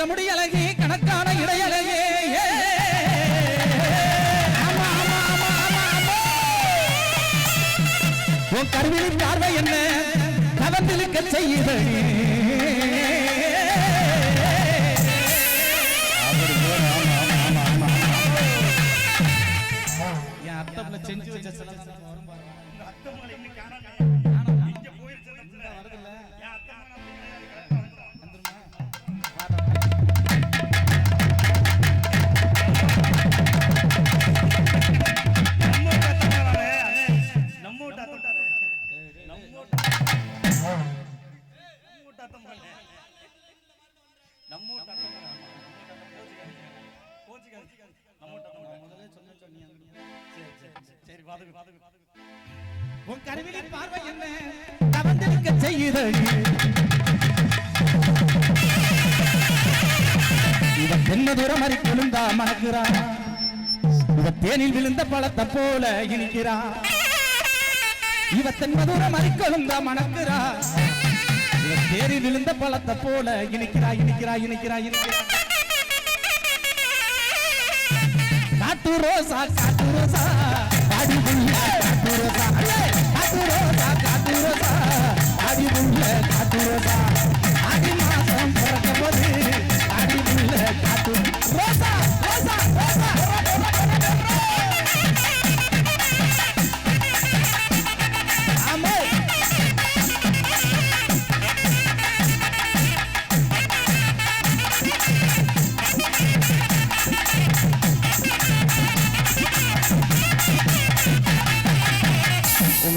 கடித முடி அழகே கணக்கான இடையழகே. ஆமா, உன் கருவிலின் பார்வை என்ன? கவர்ந்திருக்க செய்யுதடி செஞ்சு வச்ச பார்வை என்ன? கவர்ந்திருக்க செய்யுதடி இவ தென்ன தூரம் அறி விழுந்தா மணக்கிறா இவ தேனில் விழுந்த பழத்தை போல இனிக்கிறா இவ தென்ன தூரம் அறி மணக்கிறா இவ தேனில் விழுந்த பழத்தை போல இனிக்கிறா இனிக்கிறா இனிக்கிறா இனிக்கிறா காட்டு ரோசா காட்டு ரோசா.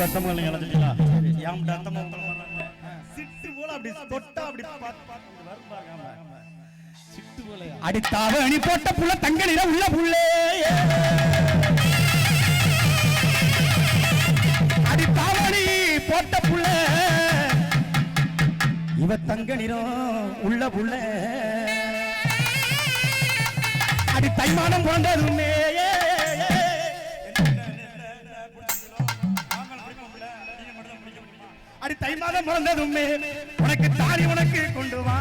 உங்க அத்தமலை இழந்துட்டீங்களா என் அத்தமலை சிட்டு போல அப்படி தொட்டா அப்படி பார்த்து பார்த்து வரும் பாருங்க சிட்டு போல அடித்தாக அணி போட்ட புள்ள தங்க நிற உள்ள புள்ளே. அடித்தாவணி போட்ட புள்ள. இவ தங்க நிறம் உள்ள புள்ள. அடி தைமானம் போன்றதுமே அடி தை மாதம் பிறந்ததுமே உனக்கு தாலி உனக்கு கொண்டு வா.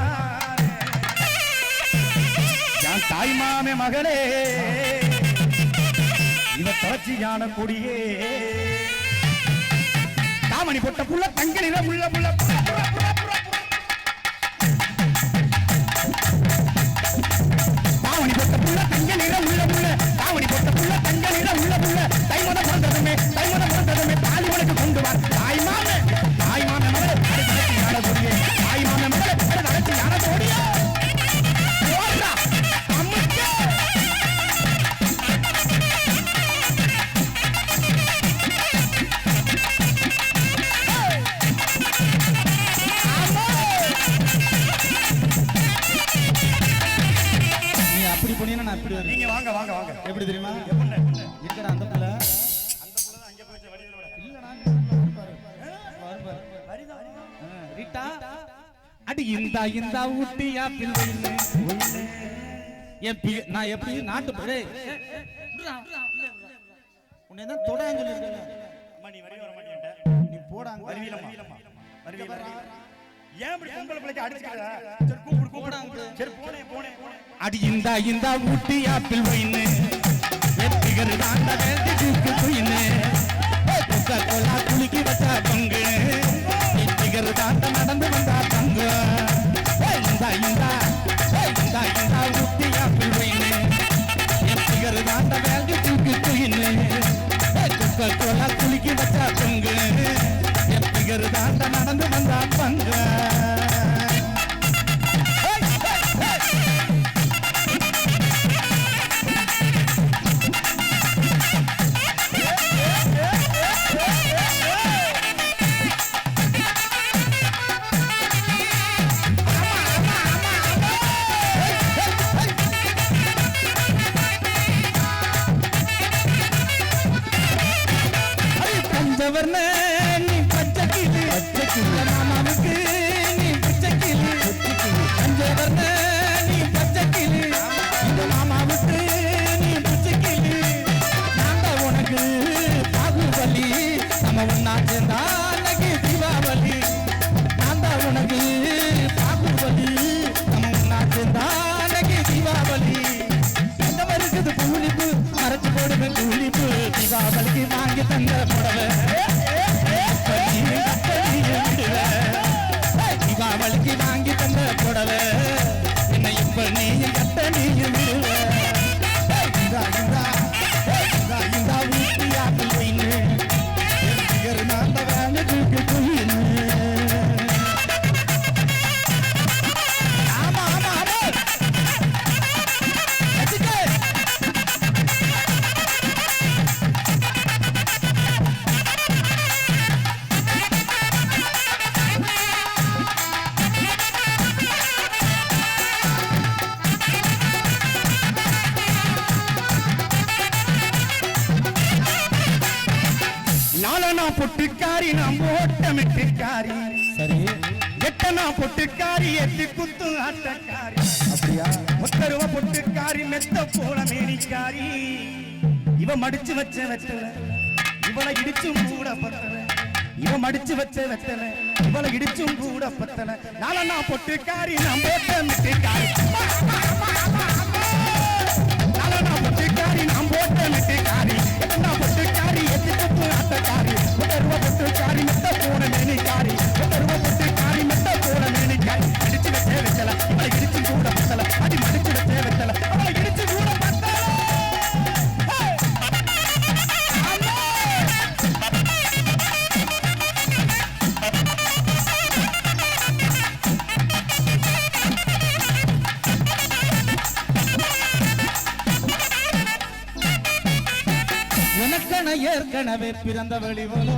தாய் மாமே மகளே இவ தொடர்ச்சியான கொடியே. தாமணி போட்ட புள்ள தங்க நிறம் உள்ள புள்ள வாங்க வாங்க எப்படி தெரியுமா? இருக்கடா அந்த புள்ள அந்த புள்ள தான் அங்கே போயிடுச்சு, வடிவேலு விட. இல்லடா வரும் பாரு வரும் பாரு வரிதான், வரிதான். ஆ, ரீட்டா அடி இந்தா இந்தா ஊட்டியா பிள்ளை என் பி நான் எப்படி நாட்டு படே உன்னை தான் தொடான்னு சொல்லியிருக்கல அம்மா, நீ வரி வர மாட்டியான்ட்ட? நீ போடாங்க வருவீலம்மா. வருவீல, வருவீல. ஏன் இப்படி பொம்பளை பிள்ளைக்கு அடிச்சுக்கிற? சரி, கூப்பிடு, கூப்பிடு. சரி. அடி இந்தா இந்தா ஊட்டி ஆப்பிள் வைன்னு வேண்டி கோலா குலுக்கி வச்சா பங்கு கவர்ன நீ பச்சைக்கிளி பச்சைக்கிளி மாமாவுக்கு நீ பச்சைக்கிளி பச்சைக்கிளி அஞ்சவர்ன நீ பச்சைக்கிளி இந்த மாமாவுக்கு நீ பச்சைக்கிளி நாங்க உனக்கு பாகுபலி நம்ம ஒன்னா சேர்ந்தா அன்னைக்கு தீபாவளி. நாங்க உனக்கு பாகுபலி நம்ம ஒன்னா சேர்ந்தா அன்னைக்கு தீபாவளி. எங்க இருக்குது பூலிப்பு மறைச்சு போடுங்க பூலிப்பு தீபாவளிக்கு வாங்கி தந்த புடவை. பொட்டுக்காரி நாம் ஓட்டமிட்டுக்காரி சரி எட்டனா பொட்டுக்காரி எட்டு குத்து ஆட்டக்காரி. அப்படியா? முத்தருவ பொட்டுக்காரி மெத்த போல மேனிக்காரி. இவ மடிச்சு வச்ச வெத்தல இவளை இடிச்சும் கூட பத்தல. இவ மடிச்சு வச்ச வெத்தல இவளை இடிச்சும் கூட பத்தல. நாலனா பொட்டுக்காரி நாம் ஓட்டமிட்டுக்காரி ஏற்கனவே பிறந்த வெளிவலோ.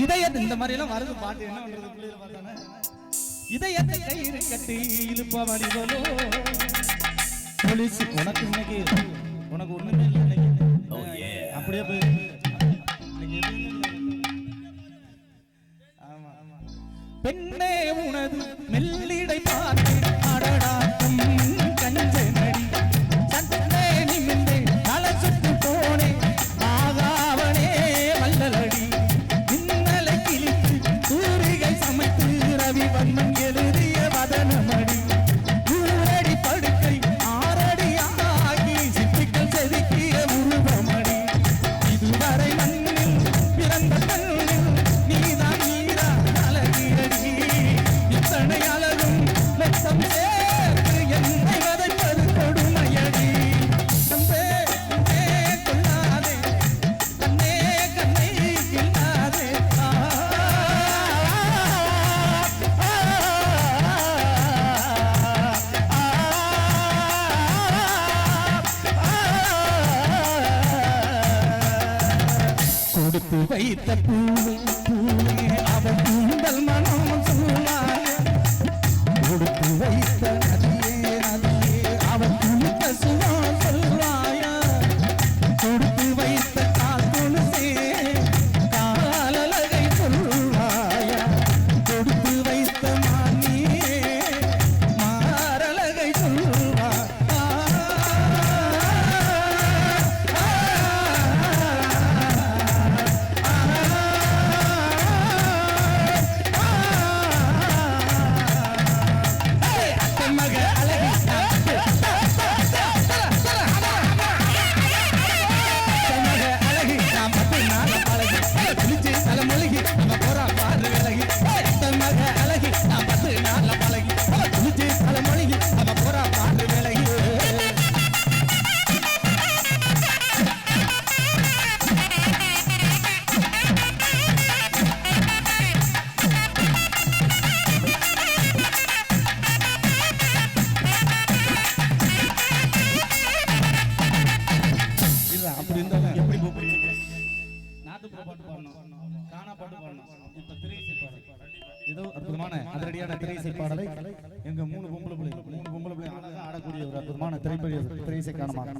இதயத்து இந்த மாதிரி எல்லாம் வருது பாட்டு என்ன பண்றது பிள்ளைகளை பார்த்தானே இதயத்தை கயிறு கட்டி இழுப்ப வழிவலோ போலீஸ் உனக்கு இன்னைக்கு உனக்கு ஒண்ணுமே இல்லை இன்னைக்கு. அப்படியே போய் பெண்ணே உனது மெல்லிடை கொடுத்து வைத்த பூவே பூவே அவன் கூந்தல் மனம் சொல்லாய கொடுத்து வைத்த அழகி நாட்டுப்புற பாட்டு பாடணும் கானா பாட்டு பாடணும். இப்ப திரை இசை பாடல். ஏதோ அற்புதமான அதிரடியான திரை இசை பாடலை எங்க மூணு பொம்பளை பிள்ளை மூணு பொம்பளை பிள்ளை அழகா ஆடக்கூடிய ஒரு அற்புதமான திரைப்பட திரை இசை காணமாக